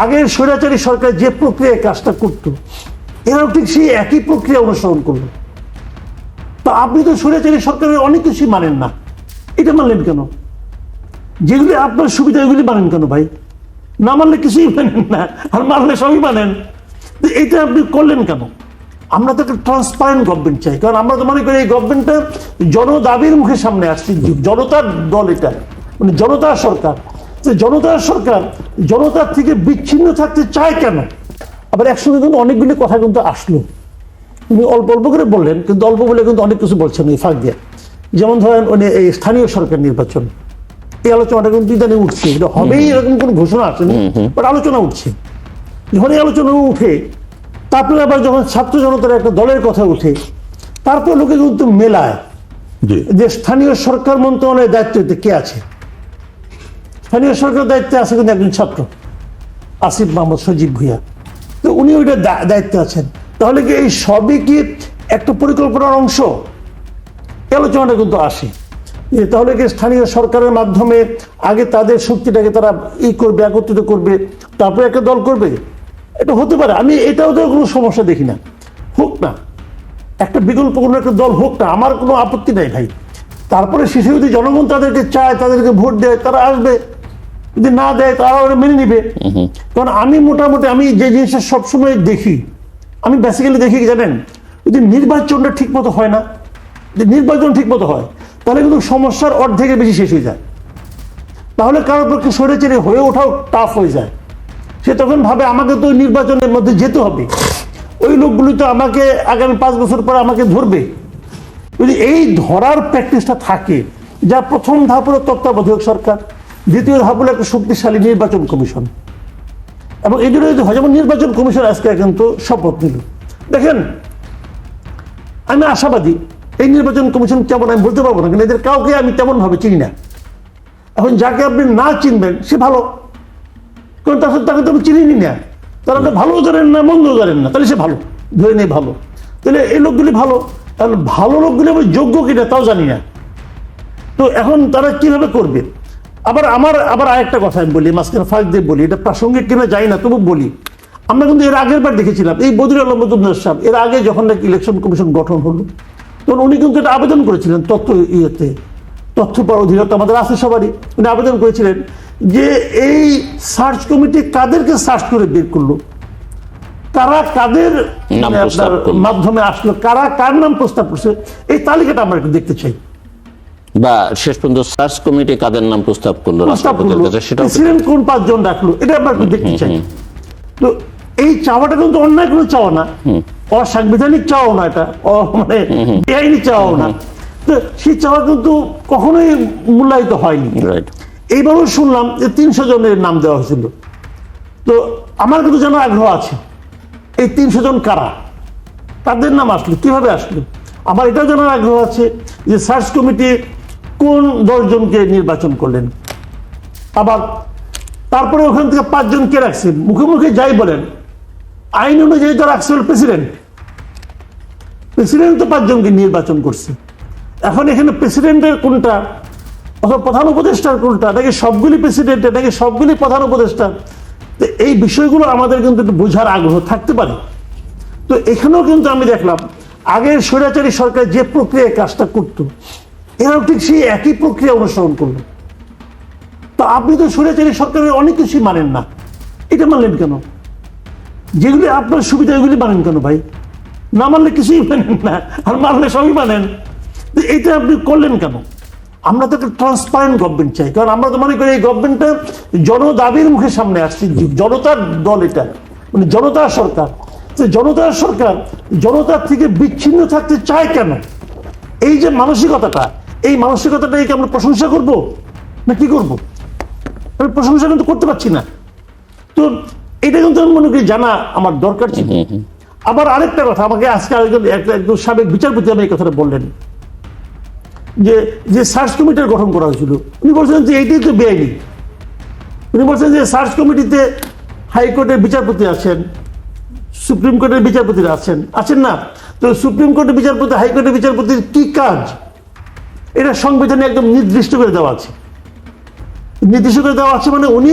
আগের স্বৈরাচারী সরকার যে প্রক্রিয়ায় কাজটা করতো, এরাও ঠিক সেই একই প্রক্রিয়া অনুসরণ করল। তো আপনি তো স্বৈরাচারী সরকারের অনেক কিছুই মানেন না। এটা মানলেন কেন? যেগুলি আপনার সুবিধা এগুলি মানেন কেন ভাই? না মানলে কিছুই মানেন না, আর মানলে সবই মানেন। এটা আপনি করলেন কেন? আমরা তো একটা ট্রান্সপারেন্ট গভর্নমেন্ট চাই, কারণ আমরা তো মনে করি এই গভর্নমেন্টটা জনদাবির মুখে সামনে আসছে। জনতার দল এটা মানে জনতা সরকার। তো জনতার সরকার জনতার থেকে বিচ্ছিন্ন থাকতে চায় কেন? আবার একসঙ্গে কিন্তু অনেকগুলি কথা কিন্তু আসলো। উনি অল্প অল্প করে বললেন কিন্তু অল্প বলে কিন্তু অনেক কিছু বলছেন এই ফাঁক দিয়ে। যেমন ধরেন উনি এই স্থানীয় সরকার নির্বাচন। এই আলোচনাটা কিন্তু ইদানি উঠছে এটা হবেই এরকম কোনো ঘোষণা আসেনি বাট আলোচনা উঠছে। যখন এই আলোচনা উঠে তারপরে আবার যখন ছাত্র জনতার একটা দলের কথা উঠে তারপর লোকে কিন্তু মেলায় যে স্থানীয় সরকার মন্ত্রণালয়ের দায়িত্বে কে আছে? স্থানীয় সরকার দায়িত্বে আছে কিন্তু একজন ছাত্র, আসিফ মাহমুদ সজীব ভুইয়া। তো উনি ওইটা দায়িত্বে আছেন। তাহলে কি এই সবই কি একটা পরিকল্পনার অংশ? আলোচনাটা কিন্তু আসে। যে তাহলে কি স্থানীয় সরকারের মাধ্যমে আগে তাদের শক্তিটাকে তারা ই করবে, একত্রিত করবে, তারপরে একটা দল করবে? এটা হতে পারে। আমি এটাও তো কোনো সমস্যা দেখি না। হোক না। একটা বিকল্প কোনো একটা দল হোক না, আমার কোনো আপত্তি নাই ভাই। তারপরে শেষে যদি জনগণ তাদেরকে চায়, তাদেরকে ভোট দেয়, তারা আসবে। যদি না দেয় তারা ওরা মেনে নিবে। কারণ আমি মোটামুটি আমি যে জিনিসটা সবসময় দেখি আমি বেসিক্যালি দেখি কি জানেন? যদি নির্বাচনটা ঠিক মতো হয় না যদি নির্বাচন ঠিক মতো হয় তাহলে কিন্তু সমস্যার অর্ধেকের বেশি শেষ হয়ে যায়। তাহলে কারোর পক্ষে সরেচেরে হয়ে ওঠাও টাফ হয়ে যায়। সে তখন ভাবে আমাকে তো নির্বাচনের মধ্যে যেতে হবে। ওই লোকগুলি তো আমাকে আগামী পাঁচ বছর পর আমাকে ধরবে। যদি এই ধরার প্র্যাকটিসটা থাকে যা প্রথম ধাপ হলো তত্ত্বাবধায়ক সরকার দ্বিতীয় হলো একটা শক্তিশালী নির্বাচন কমিশন। এবং এই জন্য যেমন নির্বাচন কমিশন আজকে কিন্তু শপথ নিল। দেখেন, আমি আশাবাদী এই নির্বাচন কমিশন কেমন আমি বলতে পারব না, কিন্তু এদের কাউকে আমি তেমন ভাবে চিনি না। এখন যাকে আপনি না চিনবেন, সে ভালো। কারণ তার সাথে তাকে তো আমি চিনিনি না। তারা তো ভালো জানেন না, মন্দ জানেন না, তাহলে সে ভালো, ধরে নেই ভালো। তাহলে এই লোকগুলি ভালো, তাহলে ভালো লোকগুলি আমি যোগ্য কিনা তাও জানি না। তো এখন তারা কীভাবে করবে? আবার আমার আবার আরেকটা কথা আমি বলি মাঝখানে ফাঁক দিয়ে বলি এটা প্রাসঙ্গিক কিনা যাই না তবু বলি। আমরা কিন্তু এর আগের বার দেখেছিলাম এই বদির আলম মজুমদার সাহেব এর আগে যখন নাকি ইলেকশন কমিশন গঠন হলো তখন উনি কিন্তু এটা আবেদন করেছিলেন তথ্য ইয়েতে তথ্য পাওয়ার অধীনতা আমাদের আছে সবারই উনি আবেদন করেছিলেন যে এই সার্চ কমিটি কাদেরকে সার্চ করে বের করল? কারা কাদের। মাধ্যমে আসলো? কারা কার নাম প্রস্তাব করছে? এই তালিকাটা আমরা একটু দেখতে চাই। বা শেষ পর্যন্ত সার্চ কমিটি কাদের নাম প্রস্তাব করল প্রেসিডেন্ট কোন পাঁচজন রাখল এটা আমরা দেখতে চাই। তো এই চাওয়াটা কিন্তু অন্যায় কোনো চাওয়া না। অসাংবিধানিক চাওয়াও না এটা। অ মানে বেআইনি চাওয়াও না। তো সেই চাওয়া কিন্তু কখনোই মূল্যায়িত হয়নি। রাইট এইবারও শুনলাম যে তিনশো জনের নাম দেওয়া হয়েছিল। তো আমার কিন্তু যেন আগ্রহ আছে এই তিনশো জন কারা? তাদের নাম আসলো কীভাবে আসলো? আমার এটাও জানার আগ্রহ আছে যে সার্চ কমিটি কোন দশজনকে নির্বাচন করলেন? আবার তারপরে ওখান থেকে পাঁচজন কে রাখছেন? মুখে মুখে যাই বলেন। আইন অনুযায়ী তো রাখছে প্রেসিডেন্ট প্রেসিডেন্ট তো পাঁচজনকে নির্বাচন করছে। এখন এখানে প্রেসিডেন্টের কোনটা? অথবা প্রধান উপদেষ্টার কোনটা? নাকি সবগুলি প্রেসিডেন্টের নাকি সবগুলি প্রধান উপদেষ্টা তো এই বিষয়গুলো আমাদের কিন্তু একটু বোঝার আগ্রহ থাকতে পারে। তো এখানেও কিন্তু আমি দেখলাম, আগের স্বৈরাচারী সরকার যে প্রক্রিয়ায় কাজটা করতো এরাও ঠিক সেই একই প্রক্রিয়া অনুসরণ করল। তো আপনি তো স্বৈরাচারী সরকারের অনেক কিছুই মানেন না। এটা মানলেন কেন? যেগুলি আপনার সুবিধা, এগুলি মানেন কেন ভাই? না মানলে কিছুই মানেন না, আর মানলে সবই মানেন। এটা আপনি করলেন কেন? আমরা তো একটা ট্রান্সপারেন্ট গভর্নমেন্ট চাই, কারণ আমরা তো মনে করি এই গভর্নমেন্টটা জনদাবির মুখে সামনে আসছে। জনতার দল এটা মানে জনতার সরকার। তো জনতার সরকার জনতার থেকে বিচ্ছিন্ন থাকতে চায় কেন? এই যে মানসিকতাটা এই মানসিকতাটাকে কি আমরা প্রশংসা করব? না কি করব? আমি প্রশংসা কিন্তু করতে পারছি না। তো এটা কিন্তু আমি মনে করি জানা আমার দরকার ছিল। আবার আরেকটা কথা আমাকে আজকে আরেকজন একটা একজন সাবেক বিচারপতি আমি এই কথাটা বললেন। যে যে সার্চ কমিটির গঠন করা হয়েছিল। উনি বলছেন যে এইটাই তো বেআইনি। উনি বলছেন যে সার্চ কমিটিতে হাইকোর্টের বিচারপতি আছেন সুপ্রিম কোর্টের বিচারপতিরা আছেন। আছেন না? তো সুপ্রিম কোর্টের বিচারপতি হাইকোর্টের বিচারপতির কি কাজ? এটা সংবিধানে একদম নির্দিষ্ট করে দেওয়া আছে। নির্দিষ্ট করে দেওয়া আছে মানে উনি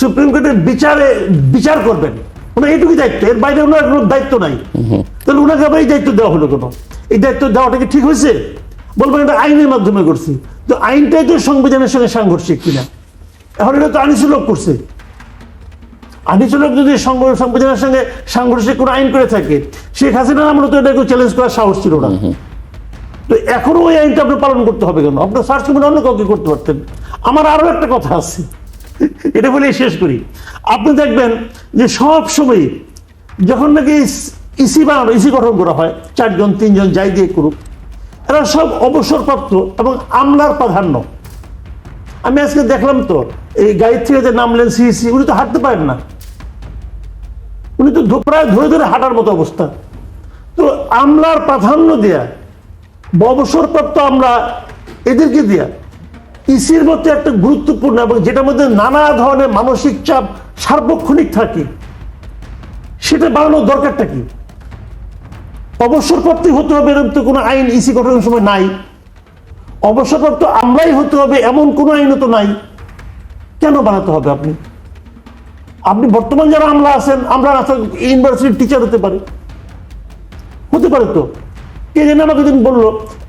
সুপ্রিম কোর্টের বিচারে বিচার করবেন। ওনার এইটুকুই দায়িত্ব এর বাইরে ওনার কোনো দায়িত্ব নাই। তাহলে ওনাকে আবার এই দায়িত্ব দেওয়া হলো কেন? এই দায়িত্ব দেওয়াটা কি ঠিক হয়েছে? বলবেন এটা আইনের মাধ্যমে করছি। তো আইনটাই তো সংবিধানের সঙ্গে সাংঘর্ষিক কিনা? এখন এটা তো আনিসুলভ করছে। আনিসুলভ যদি সংবিধানের সঙ্গে সাংঘর্ষিক কোনো আইন করে থাকে শেখ হাসিনার আমরা তো এটাকে চ্যালেঞ্জ করার সাহস ছিল না। তো এখনও ওই আইনটা আপনি পালন করতে হবে কেন? আপনার সার্চ কমিটি অন্য কাউকে করতে পারতেন। আমার আরও একটা কথা আছে। এটা বলে শেষ করি। আপনি দেখবেন যে সব সময় যখন নাকি ইসি বানানো, ইসি গঠন করা হয়, চারজন, তিনজন যাই দিয়ে করুক, এরা সব অবসরপ্রাপ্ত এবং আমলার প্রাধান্য। আমি আজকে দেখলাম তো, এই গাড়ি থেকে যে নামলেন সিইসি উনি তো হাঁটতে পারেন না। উনি তো প্রায় ধরে ধরে হাঁটার মতো অবস্থা। তো আমলার প্রাধান্য দেয়া অবসরপ্রাপ্ত আমরা এদেরকে দেয়া ইসির মধ্যে একটা গুরুত্বপূর্ণ এবং যেটার মধ্যে নানা ধরনের মানসিক চাপ সার্বক্ষণিক থাকে, সেটা বাড়ানোর দরকারটা কি? অবসরপ্রাপ্তি হতে হবে এরকম তো কোনো আইন ইসি গঠনের সময় নাই। অবসরপ্রাপ্ত আমরাই হতে হবে, এমন কোনো আইনও তো নাই। কেন বানাতে হবে আপনি? আপনি বর্তমান যারা আমলা আছেন, আমরা ইউনিভার্সিটির টিচার হতে পারে। হতে পারে তো। কে যেন আমাকে দিন বলল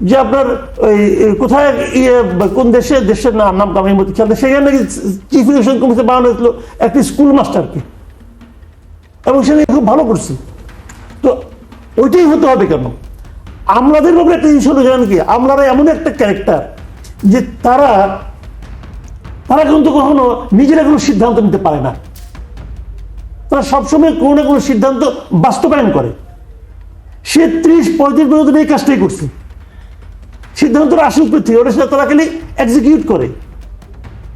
যে আপনার ওই কোথায় ইয়ে কোন দেশে, দেশের নাম নাম আমি বলতে খেয়াল সেখানে নাকি চিফ এডুকেশন কমিশন বানানো হয়েছিল একটি স্কুল মাস্টারকে। এবং সে খুব ভালো করছে। তো ওইটাই হতে হবে কেন? আমলাদের ব্যাপারে একটা জিনিস হলো, জানেন কি? আমলারা এমন একটা ক্যারেক্টার যে তারা তারা কিন্তু কখনো নিজেরা কোনো সিদ্ধান্ত নিতে পারে না। তারা সবসময় কোনো না কোনো সিদ্ধান্ত বাস্তবায়ন করে। সে ত্রিশ পঁয়ত্রিশ ধরে এই কাজটাই করছে। সিদ্ধান্তটা আসে উপর থেকে ওটা সেটা তারা খালি এক্সিকিউট করে।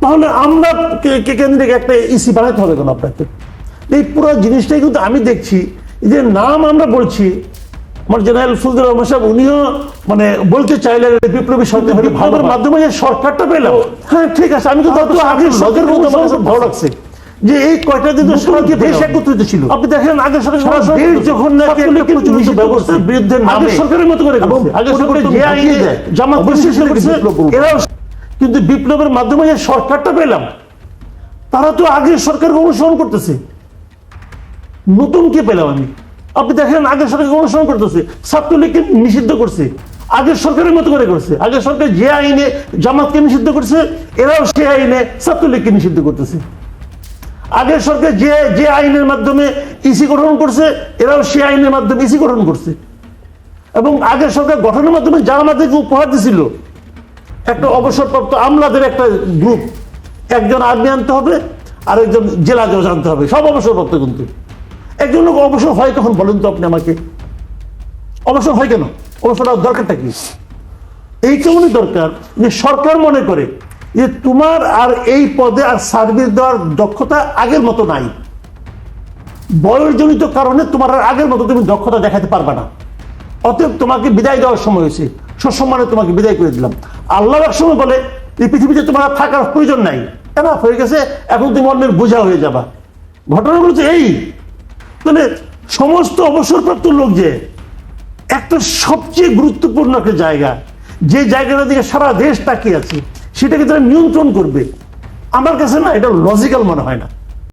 তাহলে আমরা কে- কে- কেন্দ্রে একটা ইসি বানাতে হবে কেন আপনাকে এই পুরো জিনিসটাই কিন্তু আমি দেখছি যে নাম আমরা বলছি আমার জেনারেল ফুলদুর রহমান সাহেব উনিও মানে বলতে চাইলেন বিপ্লবী সরকার মাধ্যমে যে সরকারটা পেলাম। হ্যাঁ ঠিক আছে আমি তো আগে ভালো লাগছে। যে এই কয়টা দিন তো সারা দেশ একত্রিত ছিল। আপনি দেখেন আগে সরকার দেশ যখন নাকি একটা প্রচলিত ব্যবস্থার বিরুদ্ধে নামে। সরকারের মতো করে আগে সরকার যে আইনে জামাত বৈশিষ্ট্য করেছে এরাও কিন্তু বিপ্লবের মাধ্যমে যে সরকারটা পেলাম তারা তো আগের সরকারকে অনুসরণ করতেছে। নতুন কে পেলাম আমি? আপনি দেখেন আগের সরকারকে অনুসরণ করতেছে ছাত্রলীগকে নিষিদ্ধ করছে আগের সরকারের মতো করে করছে। আগের সরকার যে আইনে জামাতকে নিষিদ্ধ করছে এরাও সে আইনে ছাত্রলীগকে নিষিদ্ধ করতেছে। আগের সরকার যে যে আইনের মাধ্যমে ইসি গঠন করছে, এরাও সে আইনের মাধ্যমে ইসি গঠন করছে। এবং আগের সরকার গঠনের মাধ্যমে যা আমাদেরকে উপহার দিছিল, একটা অবসরপ্রাপ্ত আমলাদের একটা গ্রুপ, একজন আর্মি আনতে হবে আর একজন জেলা জজ আনতে হবে, সব অবসরপ্রাপ্ত কিন্তু। একজন লোক অবসর হয় তখন বলেন তো আপনি আমাকে? অবসর হয় কেন? অবসর দরকারটা কি? এই কেমনই দরকার যে সরকার মনে করে যে তোমার আর এই পদে আর সার্ভিস দেওয়ার দক্ষতা আগের মতো নাই। বয়সজনিত কারণে তোমার আর আগের মতো তুমি দক্ষতা দেখাতে পারবে না। অতএব তোমাকে বিদায় দেওয়ার সময় হয়েছে। সসম্মানে তোমাকে বিদায় করে দিলাম। আল্লাহ এক সময় বলে, এই পৃথিবীতে তোমার থাকার প্রয়োজন নাই। কেন হয়ে গেছে, এখন তুমি অন্যের বোঝা হয়ে যাবা। ঘটনাগুলো তো এই। মানে সমস্ত অবসরপ্রাপ্ত লোক যে, একটা সবচেয়ে গুরুত্বপূর্ণ একটা জায়গা। যে জায়গাটা দিকে সারা দেশ তাকিয়ে আছে। সেটাকে তারা নিয়ন্ত্রণ করবে। আমার কাছে না এটা লজিক্যাল মনে হয় না।